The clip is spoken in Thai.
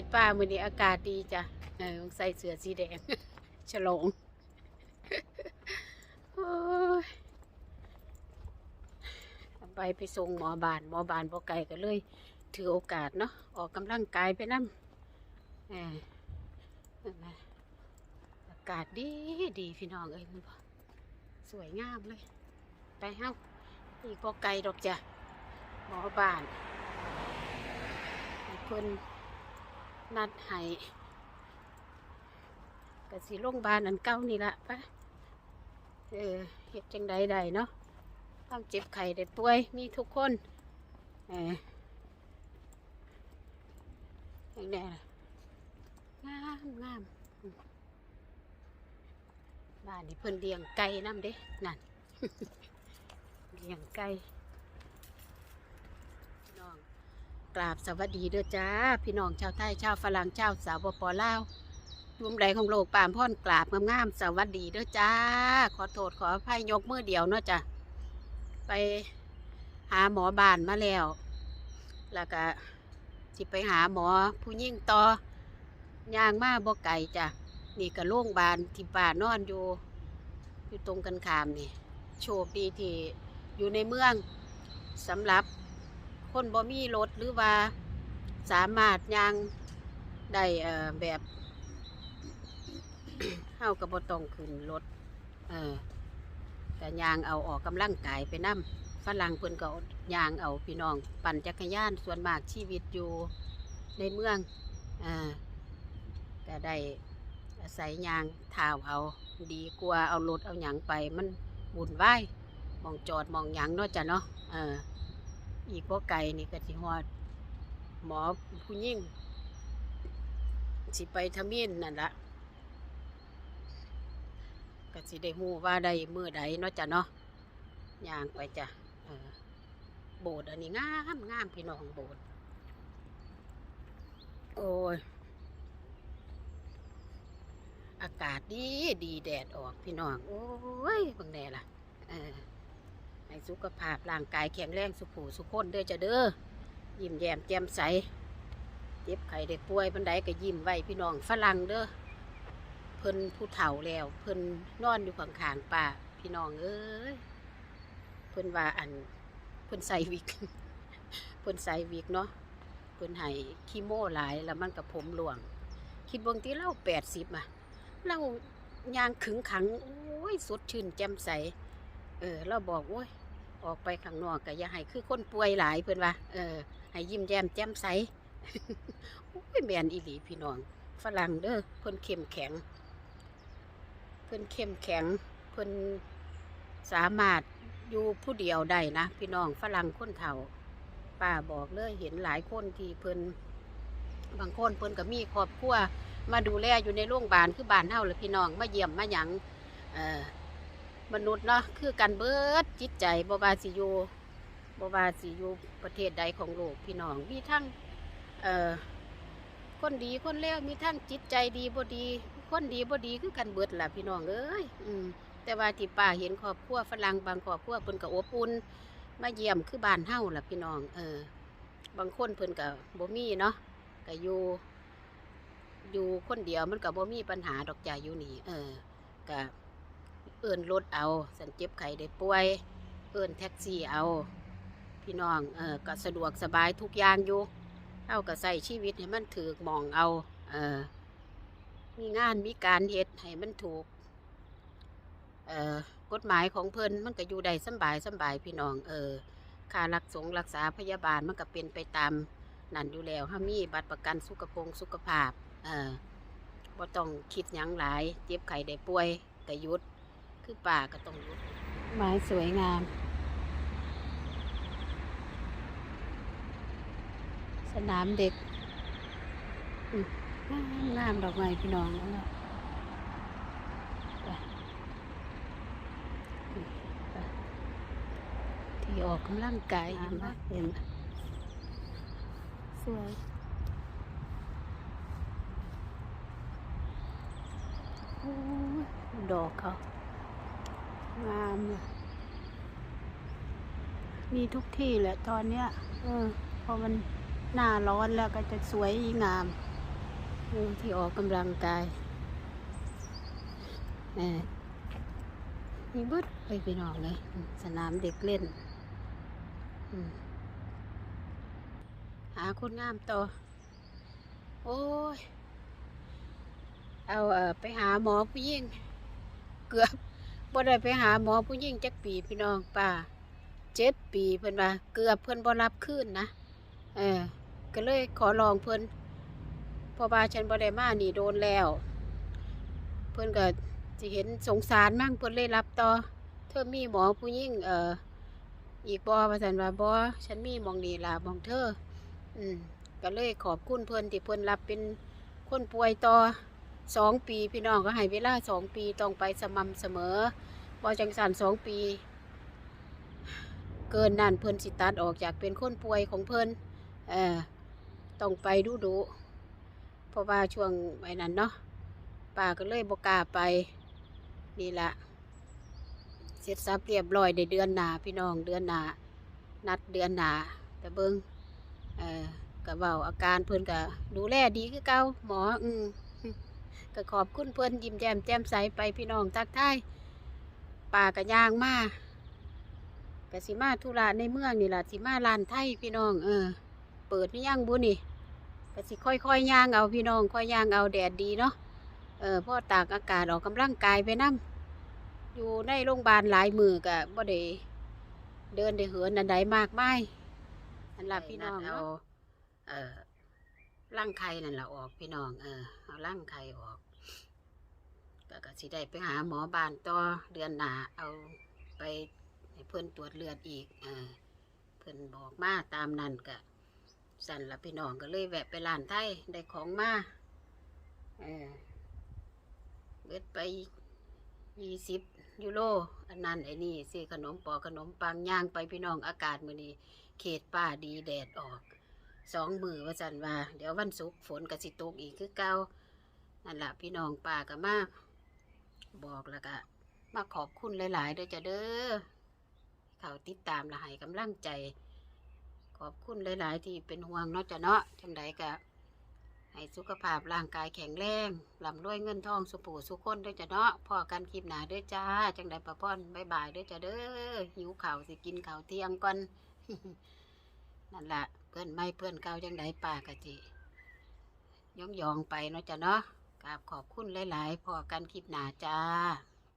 ตป้ามือนี้อากาศดีจ้ะเออใส่เสื้อสีแดง ฉลองไปไปส่งหมอบานหมอบานบ่ไกลก็เลย ถือโอกาสเนาะออกกำลังกายไปนั่เออนั่นนะอากาศดีดีพี่น้องเอ้ยมันบ่สวยงามเลย ไปเฮ้าอีกบ่ไกลดอกจ้ะหมอบานให้เพิ่น นัดให้กสิโรงพยาบาลอันเก่านี่ละปะเออเฮ็ดจังใดได้เนาะความเจ็บไข้ได้ป่วยมีทุกคนเอออย่างนี้ล่ะงามงามอืมบ้านนี้เพิ่นเลี้ยงไก่น้ำเด้นั่นเลี้ยงไก่พี่น้อง กราบสวัสดีเด้อจ้า พี่น้องชาวไทยชาวฝรั่งชาวสาวปปลาวรวมใดของโลกปามพ่อนกราบงามๆสวัสดีเด้อจ้า ขอโทษขออภัยยกมือเดียวเนาะจ้ะไปหาหมอบานมาแล้ว แล้วก็สิไปหาหมอผู้ยิ่งต่อย่างมาบ่ไก่จ้ะนี่ก็โรงพยาบาลที่ป่านอนอยู่ อยู่ตรงกันขามนี่โชคดีที่อยู่ในเมืองสำหรับ คนบ่มีรถหรือว่าสามารถยางได้แบบเฮากับบต้องขึ้นรถเออแต่ยางเอาออกกำลังกายไปนํฝรั่งเพิ่นก็ยางเอาพี่น้อง ปั่นจักรยานส่วนมากชีวิตอยู่ในเมืองอ่าก็ได้อาศัยยางเท้าเอาดีกว่าเอารถเอาหยังไปมันบุญไหวมองจอดมองหยังเนาะจ้ะเนาะเออ อีกพวกไก่นี่ก็สิฮอด หมอผู้ยิ่ง สิไปทมินนั่นละก็สิได้ฮู้ว่าได้มือใดเนาะจ้ะเนาะย่างไปจ้ะโบสถ์อันนี้งามงามพี่น้องโบสถ์โอ้ย อากาศดีดีแดดออกพี่น้อง โอ้ยบางแน่ล่ะ เออ ให้สุขภาพร่างกายแข็งแรงสุขผูสุขคนเด้อจะเด้อยิ้มแย้มแจ่มใสเจ็บไข้ได้ป่วยบันไดก็ยิ้มไว้พี่น้องฝรั่งเด้อเพิ่นผู้เฒ่าแล้ว เพิ่นนอนอยู่ข้างๆป่าพี่น้องเอ้ยเพิ่นว่าอันเพิ่นใส่วิกเพิ่นใส่วิกเนาะเพิ่นให้คีโมหลายแล้วมันกับผมหลวง คิดเบางทีเล่าแปดสิบอะเรายางขึงขังโอ้ยสดชื่นแจ่มใส เออเราบอกโอ้ย ออกไปข้างนอกก็อย่าให้คือคนป่วยหลายเพื่อนว่าเออให้ยิ้มแย้มแจ่มใสโอ้ยแมนอีหลีพี่น้อง ฝรั่งเด้อเพิ่นเข้มแข็ง เพิ่นเข้มแข็ง เพิ่นสามารถอยู่ผู้เดียวได้นะพี่น้องฝรั่งคนเฒ่าป้าบอกเลยเห็นหลายคนที่เพิ่นบางคนเพิ่นก็มีครอบครัวมาดูแลอยู่ในโรงพยาบาลคือบ้านเฮาเลยพี่น้องมาเยี่ยมมาหยังเอ่อ มนุษย์เนาะคือกันเบิดจิตใจบวาสิอยู่บวาสิอยู่ประเทศใดของโลกพี่น้องมีทั้งเอ่อคนดีคนเลวมีทั้งจิตใจดีบ่ดี คนดีบ่ดีคือกันเบิดล่ะพี่น้องเอ้ยอืมแต่ว่าที่ป้าเห็นครอบครัวฝรั่งบางครอบครัวเพิ่นก็อบอุ่นมาเยี่ยมคือบ้านเฮาล่ะพี่น้องเออบางคนเพิ่นก็บ่มีเนาะก็อยู่อยู่คนเดียวมันก็บ่มีปัญหาดอกจ่ายอยู่นี่เออก็ เอิ้นรถเอา สันเจ็บไข้ได้ป่วย เอิ้นแท็กซี่เอา พี่น้องเออก็สะดวกสบายทุกอย่างอยู่เฮาก็ใส่ชีวิตให้มันถูกหมองเอาเออมีงานมีการเฮ็ดให้มันถูกเอ่อกฎหมายของเพิ่นมันก็อยู่ได้สบายสบายพี่น้องเออค่ารักสงรักษาพยาบาลมันก็เป็นไปตามนั่นอยู่แล้วถ้ามีบัตรประกันสุขภงสุขภาพเออบ่ต้องคิดหยังหลาย เจ็บไข้ได้ป่วยก็หยุด คือป่าก็ต้องหยุดไม้สวยงาม สนามเด็กอืมงามงามดอกไม้พี่น้องนั่นแหละไปอืมไปที่ออกกำลังกายเห็นไหมเห็นไหมสวยโอ้ยดอกเขา งามเลยมีทุกที่แหละตอนเนี้ยเออพอมันหน้าร้อนแล้วก็จะสวยงามผู้ที่ออกกำลังกายเออมีเบิดไปพี่น้องเลย สนามเด็กเล่น หาคนงามต่อ โอ้ย เอาเอ่อไปหาหมอผู้หญิงเกือบ บ่ได้ไปหาหมอผู้หญิงจักปีพี่น้องป้าเจ็ดปีเพิ่นว่าเกือบเพิ่นบ่รับคืนนะเออก็เลยขอลองเพิ่นพอบาฉันบ่ได้มานี่โดนแล้ว เพิ่นก็สิเห็นสงสารมั่งเพิ่นเลยรับต่อ เธอมีหมอผู้หญิงเอ่ออีกบ่ว่าซั่นว่าบ่ฉันมีมองนี่ล่ะมองเธอ อืมก็เลยขอบคุณเพิ่นที่เพิ่นรับเป็นคนป่วยต่อ สองปีพี่น้องก็ให้เวลาสองปีต้องไปสม่ำเสมอบ่จังสันสองปี เกินนั่นเพิ่นสิตัดออกจากเป็นคนป่วยของเพิ่นเออต้องไปดูดูเพราะว่าช่วงไอ้นั้นเนาะป้าก็เลยบก้าไปนี่ละเสร็จสับเรียบร้อยในเดือนหนาพี่น้องเดือนหนานัดเดือนหนาแต่เบิงเออก็เบาอาการเพิ่นก็ดูแลดีคือเก่าหมออืม ก็ขอบคุณเพิ่นยิ้มแย้มแจ่มใสไปพี่น้องทักทายป่ากระยางมากะสิมาธุระในเมืองนี่แหละสิมาลานไทยพี่น้องเออ เปิดนี่ยังบุนี่กะสิค่อยๆย่างเอาพี่น้องค่อยย่างเอาแดดดีเนาะเออพ่อตากอากาศออกกำลังกายไปนํอยู่ในโรงพยาบาลหลายมือกะบ่ได้เดินได้เหินอันใดมากไมายอันล่ะพี่น้องเอาเออ ร่างไข่นั่นแหละออกพี่น้องเออเอาร่างไข่ออกก็ก็สิได้ไปหาหมอบานต่อเดือนหนาเอาไปให้เพิ่อนตรวจเลือดอีกเออเพิ่อนบอกมาตามนั้นก็สั่นละพี่น้องก็เลยแวะไปร้านไทยได้ของมาเออเบิดไปยี่สิบยูโรอันนั้นไอ้นี่ซื้อขนมปอขนมปังย่างไปพี่น้องอากาศมื้อนี้เขตป้าดีแดดออก สองมือว่าสันว่า เดี๋ยววันศุกร์ฝนก็สิตกอีกคือเก่านั่นแหละพี่น้องป่าก็มาบอกแล้วก็มาขอบคุณหลายๆเด้อจ้ะเด้อเขาติดตามและให้กำลังใจ ขอบคุณหลาย ๆ ที่เป็นห่วงเนาะจ้ะเนาะจังใดก็ให้สุขภาพร่างกายแข็งแรงลำรวยเงินทองสุปูสุคนด้อจ้ะเนาะพอกันคลิปหนาด้อจ้า จังใดประพ่อนบายบายด้อจ้ะเด้อหิวข่าวสิกินข่าวเที่ยงก่อนนั่นแหละ พื่อนไม่เพื่อนเก่าจังไดป่ากะจิย่องยองไปเนาะจ้ะเนาะกราบขอบคุณหลาย ๆ พอกันคลิปหนาจ้า